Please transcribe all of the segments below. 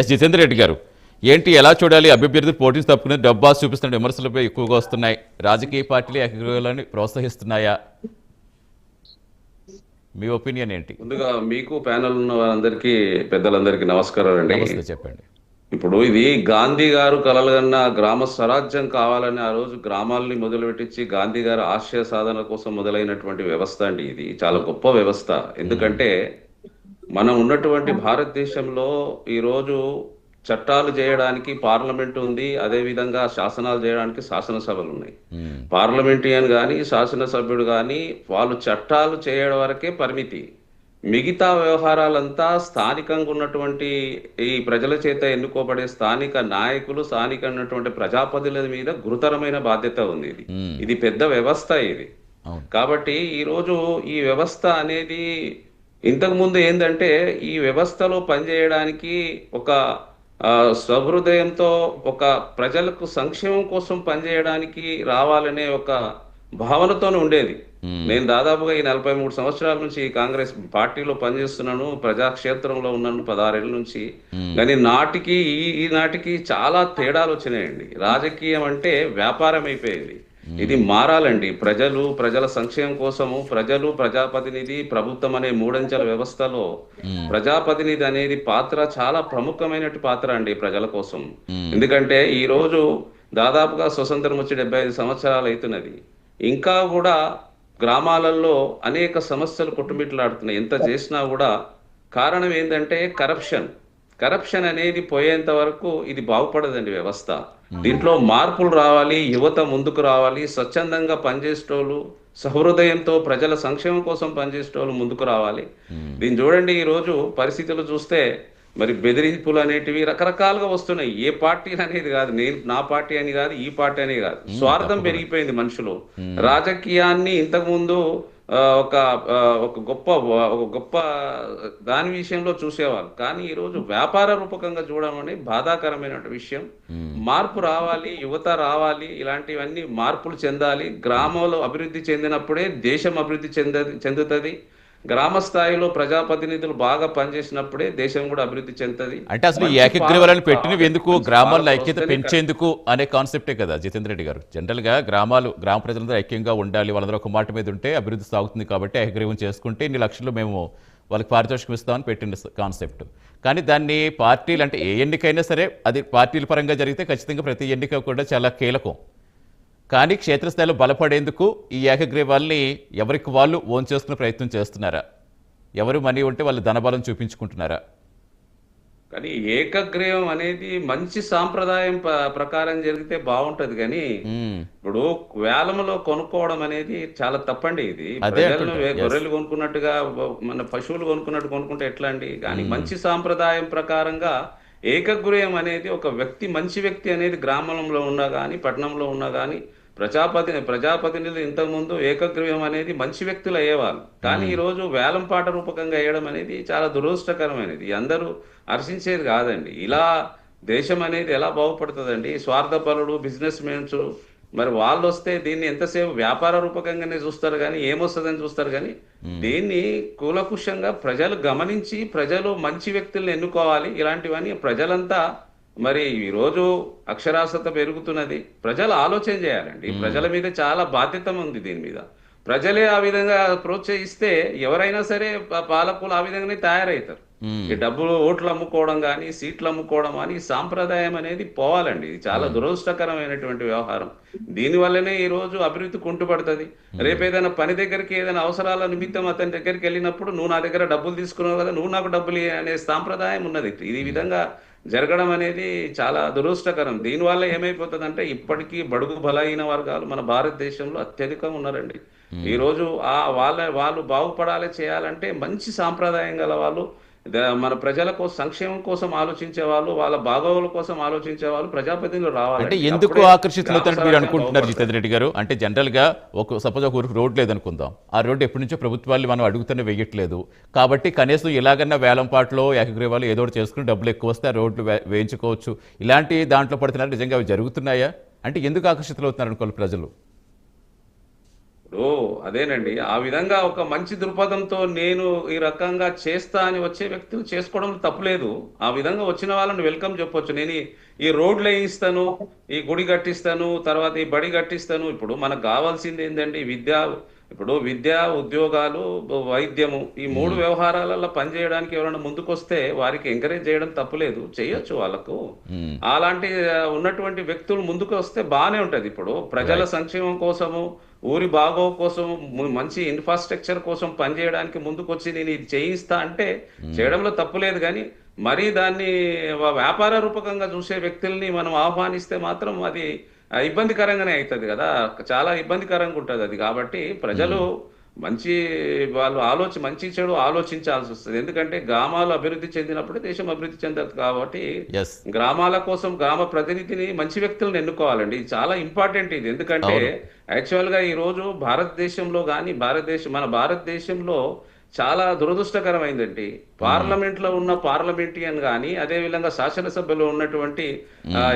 Yes Jitender Reddy గారు. ఏంటి ఎలా చూడాలి? అభ్యర్థులు పోటీని తప్పుకుని డబ్బా చూపిస్తున్న విమర్శలపై ఎక్కువగా వస్తున్నాయి. రాజకీయ పార్టీలు ఏకగ్రీవాలని ప్రోత్సహిస్తున్నాయా? మీ ఒపీనియన్ ఏంటి? ముందుగా మీకు ప్యానల్ ఉన్న వారందరికీ పెద్దలందరికీ నమస్కారం అండి. చెప్పండి. ఇప్పుడు ఇది గాంధీ గారు కలలుగన్న గ్రామ స్వరాజ్యం కావాలని ఆ రోజు గ్రామాలని మొదలుపెట్టించి గాంధీ గారు ఆశయ సాధన కోసం మొదలైనటువంటి వ్యవస్థ అండి ఇది. చాలా గొప్ప వ్యవస్థ. ఎందుకంటే మనం ఉన్నటువంటి భారతదేశంలో ఈ రోజు చట్టాలు చేయడానికి పార్లమెంట్ ఉంది అదే విధంగా శాసనాలు చేయడానికి శాసనసభలు ఉన్నాయి. మ్మ్. పార్లమెంటేరియన్ కానీ శాసనసభ్యుడు కానీ వాళ్ళు చట్టాలు చేయడం వరకే పరిమితి. మిగతా వ్యవహారాలంతా స్థానికంగా ఉన్నటువంటి ఈ ప్రజల చేత ఎన్నుకోబడే స్థానిక నాయకులు స్థానిక ఉన్నటువంటి ప్రజాపతుల మీద గురుతరమైన బాధ్యత ఉంది ఇది. ఇది పెద్ద వ్యవస్థ ఇది. కాబట్టి ఈరోజు ఈ వ్యవస్థ అనేది ఇంతకు ముందు ఏంటంటే ఈ వ్యవస్థలో పనిచేయడానికి ఒక సహృదయంతో ఒక ప్రజలకు సంక్షేమం కోసం పనిచేయడానికి రావాలనే ఒక భావనతోనే ఉండేది. నేను దాదాపుగా ఈ నలభై మూడు సంవత్సరాల నుంచి ఈ కాంగ్రెస్ పార్టీలో పనిచేస్తున్నాను ప్రజాక్షేత్రంలో ఉన్నాను పదహారేళ్ళ నుంచి. కానీ నాటికి ఈ ఈ నాటికి చాలా తేడాలు వచ్చినాయండి రాజకీయం అంటే వ్యాపారం అయిపోయింది ఇది మారాలండి. ప్రజలు ప్రజల సంక్షేమం కోసము ప్రజలు ప్రజాప్రతినిధి ప్రభుత్వం అనే మూడంచెల వ్యవస్థలో. ప్రజాప్రతినిధి అనేది పాత్ర చాలా ప్రముఖమైన పాత్ర అండి ప్రజల కోసం. ఎందుకంటే ఈ రోజు దాదాపుగా స్వతంత్రం వచ్చి డెబ్బై ఐదు సంవత్సరాలు అవుతున్నది. ఇంకా కూడా గ్రామాలలో అనేక సమస్యలు కొట్టుమిట్లాడుతున్నాయి. ఎంత చేసినా కూడా కారణం ఏంటంటే కరప్షన్ కరప్షన్ అనేది పోయేంత వరకు ఇది బాగుపడదండి వ్యవస్థ. దీంట్లో మార్పులు రావాలి యువత ముందుకు రావాలి స్వచ్ఛందంగా పనిచేసేటోళ్ళు సహృదయంతో ప్రజల సంక్షేమం కోసం పనిచేసేటోళ్ళు ముందుకు రావాలి. దీన్ని చూడండి ఈ రోజు పరిస్థితులు చూస్తే మరి బెదిరింపులు అనేటివి రకరకాలుగా వస్తున్నాయి. ఏ పార్టీ అనేది కాదు నేను నా పార్టీ అని కాదు ఈ పార్టీ అని కాదు. స్వార్థం పెరిగిపోయింది మనుషులు. రాజకీయాన్ని ఇంతకు ముందు ఆ, ఒక ఒక గొప్ప ఒక గొప్ప దాని విషయంలో చూసేవాళ్ళు. కానీ ఈ రోజు వ్యాపార రూపకంగా చూడడం అనేది బాధాకరమైన విషయం మార్పు రావాలి యువత రావాలి ఇలాంటివన్నీ మార్పులు చెందాలి. గ్రామంలో అభివృద్ధి చెందినప్పుడే దేశం అభివృద్ధి చెంద చెందుతుంది. గ్రామ స్థాయిలో ప్రజాప్రతినిధులు బాగా పనిచేసినప్పుడే దేశం కూడా అభివృద్ధి చెందుతుంది. అంటే అసలు ఈ ఏకగ్రీవాలను పెట్టినవి ఎందుకు? మంచి గ్రామాల పాలన ఐక్యత పెంచేందుకు అనే కాన్సెప్టే కదా జితేంద్ర రెడ్డి గారు. జనరల్గా గ్రామాలు గ్రామ ప్రజలందరూ ఐక్యంగా ఉండాలి వాళ్ళందరూ ఒక మాట మీద ఉంటే అభివృద్ధి సాగుతుంది కాబట్టి ఏకగ్రీవం చేసుకుంటే ఇన్ని లక్షలు మేము వాళ్ళకి పారితోషికం ఇస్తామని పెట్టిన కాన్సెప్ట్ కానీ దాన్ని పార్టీలు అంటే ఏ ఎన్నికైనా సరే అది పార్టీల పరంగా జరిగితే ఖచ్చితంగా ప్రతి ఎన్నిక కూడా చాలా కీలకం. కానీ క్షేత్రస్థాయిలో బలపడేందుకు ఈ ఏకగ్రీవాల్ని ఎవరికి వాళ్ళు ఓన్ చేసుకునే ప్రయత్నం చేస్తున్నారా? ఎవరు మనీ ఉంటే వాళ్ళు ధనబలం చూపించుకుంటున్నారా? కానీ ఏకగ్రీవం అనేది మంచి సాంప్రదాయం ప్రకారం జరిగితే బాగుంటది కానీ. ఇప్పుడు వేలంలో కొనుక్కోవడం అనేది చాలా తప్పండి ఇది. ప్రజలను. గొర్రెలు కొనుక్కున్నట్టుగా మన పశువులు కొనుక్కున్నట్టు కొనుక్కుంటే ఎట్లా అండి? కానీ మంచి సాంప్రదాయం ప్రకారంగా ఏకగ్రీవం అనేది ఒక వ్యక్తి మంచి వ్యక్తి అనేది గ్రామంలో ఉన్నా కానీ పట్టణంలో ఉన్నా కానీ ప్రజాపతి ప్రజాప్రతినిధులు ఇంతకుముందు ఏకగ్రీవం అనేది మంచి వ్యక్తులు అయ్యేవాళ్ళు. కానీ ఈ రోజు వేలంపాట రూపకంగా వేయడం అనేది చాలా దురదృష్టకరమైనది. అందరూ హర్షించేది కాదండి. ఇలా దేశం అనేది ఎలా బాగుపడుతుందండి? స్వార్థపరులు బిజినెస్ మెన్స్ మరి వాళ్ళు వస్తే దీన్ని ఎంతసేపు వ్యాపార రూపకంగానే చూస్తారు కానీ ఏమొస్తుందని చూస్తారు కానీ దీన్ని కూలకుషంగా ప్రజలు గమనించి ప్రజలు మంచి వ్యక్తులను ఎన్నుకోవాలి. ఇలాంటివన్నీ ప్రజలంతా మరి ఈ రోజు అక్షరాస్యత పెరుగుతున్నది. ప్రజలు ఆలోచన చేయాలండి. ప్రజల మీద చాలా బాధ్యత ఉంది దీని మీద. ప్రజలే ఆ విధంగా ప్రోత్సహిస్తే ఎవరైనా సరే పాలకులు ఆ విధంగానే తయారవుతారు. ఈ డబ్బులు ఓట్లు అమ్ముకోవడం కానీ సీట్లు అమ్ముకోవడం కానీ సాంప్రదాయం అనేది పోవాలండి. ఇది చాలా దురదృష్టకరమైనటువంటి వ్యవహారం. దీని వల్లనే ఈ రోజు అభివృద్ధి కుంటుపడుతుంది. రేపు ఏదైనా పని దగ్గరికి ఏదైనా అవసరాల నిమిత్తం అతని దగ్గరికి వెళ్ళినప్పుడు నువ్వు నా దగ్గర డబ్బులు తీసుకున్నావు కదా నువ్వు నాకు డబ్బులు అనే సాంప్రదాయం ఉన్నది. ఇది విధంగా జరగడం అనేది చాలా దురదృష్టకరం. దీనివల్ల ఏమైపోతుందంటే ఇప్పటికీ బడుగు బలహీన వర్గాలు మన భారతదేశంలో అత్యధికంగా ఉన్నారండి. ఈ రోజు ఆ వాళ్ళ వాళ్ళు బాగుపడాలి చేయాలంటే మంచి సాంప్రదాయం గల వాళ్ళు మన ప్రజలకు సంక్షేమం కోసం ఆలోచించే వాళ్ళు వాళ్ళ బాగోగుల కోసం ఆలోచించే వాళ్ళు ప్రజాప్రతినిధులు రావాలి. అంటే ఎందుకు ఆకర్షితులవుతారని మీరు అనుకుంటున్నారు జితేంద్ర రెడ్డి గారు? అంటే జనరల్గా ఒక సపోజ్ ఒక ఊరికి రోడ్ లేదనుకుందాం. ఆ రోడ్డు ఎప్పటి నుంచో ప్రభుత్వాలు మనం అడుగుతూనే వేయట్లేదు. కాబట్టి కనీసం ఇలాగన్నా వేలంపాట్లో ఏకగ్రీవాలు ఏదో చేసుకుని డబ్బులు ఎక్కువ వస్తే ఆ రోడ్లు వేయించుకోవచ్చు. ఇలాంటి దాంట్లో పడుతున్నారు. నిజంగా అవి జరుగుతున్నాయా? అంటే ఎందుకు ఆకర్షితులవుతున్నారు అనుకోవాలి ప్రజలు? ఇప్పుడు అదేనండి. ఆ విధంగా ఒక మంచి దృక్పథంతో నేను ఈ రకంగా చేస్తా అని వచ్చే వ్యక్తులు చేసుకోవడం తప్పులేదు. ఆ విధంగా వచ్చిన వాళ్ళని వెల్కమ్ చెప్పొచ్చు. నేను ఈ- రోడ్లు వేయిస్తాను ఈ గుడి కట్టిస్తాను తర్వాత ఈ బడి కట్టిస్తాను. ఇప్పుడు మనకు కావాల్సింది ఏంటండి విద్య ఇప్పుడు విద్య ఉద్యోగాలు వైద్యము ఈ మూడు వ్యవహారాలలో పనిచేయడానికి ఎవరైనా ముందుకొస్తే వారికి ఎంకరేజ్ చేయడం తప్పులేదు. చేయొచ్చు వాళ్ళకు. అలాంటి ఉన్నటువంటి వ్యక్తులు ముందుకు వస్తే బాగానే ఉంటది. ఇప్పుడు ప్రజల సంక్షేమం కోసము ఊరి బాగో కోసం మంచి ఇన్ఫ్రాస్ట్రక్చర్ కోసం పనిచేయడానికి ముందుకు వచ్చి నేను ఇది చేయిస్తా అంటే చేయడంలో తప్పులేదు కానీ మరీ దాన్ని వ్యాపార రూపకంగా చూసే వ్యక్తుల్ని మనం ఆహ్వానిస్తే మాత్రం అది ఇబ్బందికరంగానే అవుతుంది కదా. చాలా ఇబ్బందికరంగా ఉంటుంది అది కాబట్టి ప్రజలు మంచి వాళ్ళు ఆలోచి మంచి చెడు ఆలోచించాల్సి వస్తుంది. ఎందుకంటే గ్రామాలు అభివృద్ధి చెందినప్పుడే దేశం అభివృద్ధి చెందదు కాబట్టి గ్రామాల కోసం గ్రామ ప్రతినిధిని మంచి వ్యక్తులను ఎన్నుకోవాలండి. ఇది చాలా ఇంపార్టెంట్ ఇది. ఎందుకంటే యాక్చువల్గా ఈ రోజు భారతదేశంలో కానీ భారతదేశం మన భారతదేశంలో చాలా దురదృష్టకరమైందండి. పార్లమెంట్లో ఉన్న పార్లమెంటియన్ కానీ అదే విధంగా శాసనసభలో ఉన్నటువంటి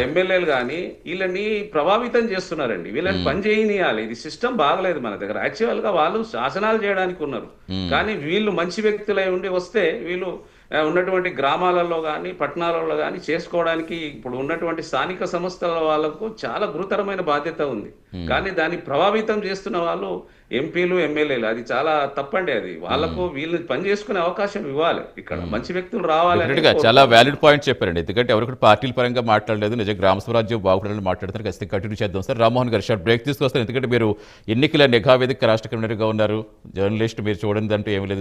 ఎమ్మెల్యేలు కానీ వీళ్ళని ప్రభావితం చేస్తున్నారండి. వీళ్ళని పని చేయనియాలి. ఇది సిస్టమ్ బాగలేదు మన దగ్గర. యాక్చువల్గా వాళ్ళు శాసనాలు చేయడానికి ఉన్నారు కానీ వీళ్ళు మంచి వ్యక్తులై ఉండి వస్తే వీళ్ళు ఉన్నటువంటి గ్రామాలలో కానీ పట్టణాలలో కానీ చేసుకోవడానికి ఇప్పుడు ఉన్నటువంటి స్థానిక సంస్థల వాళ్ళకు చాలా గురుతరమైన బాధ్యత ఉంది. కానీ దాన్ని ప్రభావితం చేస్తున్న వాళ్ళు ఎంపీలు ఎమ్మెల్యేలు. అది చాలా తప్పండి అది. వాళ్ళకు వీళ్ళు పని చేసుకునే అవకాశం ఇవ్వాలి ఇక్కడ. మంచి వ్యక్తులు రావాలి చాలా వ్యాలిడ్ పాయింట్ చెప్పారండి. ఎందుకంటే ఎవరు కూడా పార్టీల పరంగా మాట్లాడలేదు. నిజంగా గ్రామ స్వరాజ్యం బాగుపడాలని మాట్లాడతారు. ఖచ్చితంగా కంటిన్యూ చేద్దాం సార్. రామ్మోహన్ గారు షార్ట్ బ్రేక్ తీసుకొస్తారు. ఎందుకంటే మీరు ఎన్నికల నిఘా వేదిక రాష్ట్ర కన్వీనర్గా ఉన్నారు. జర్నలిస్ట్ మీరు చూడండి అంటూ ఏమీ లేదు.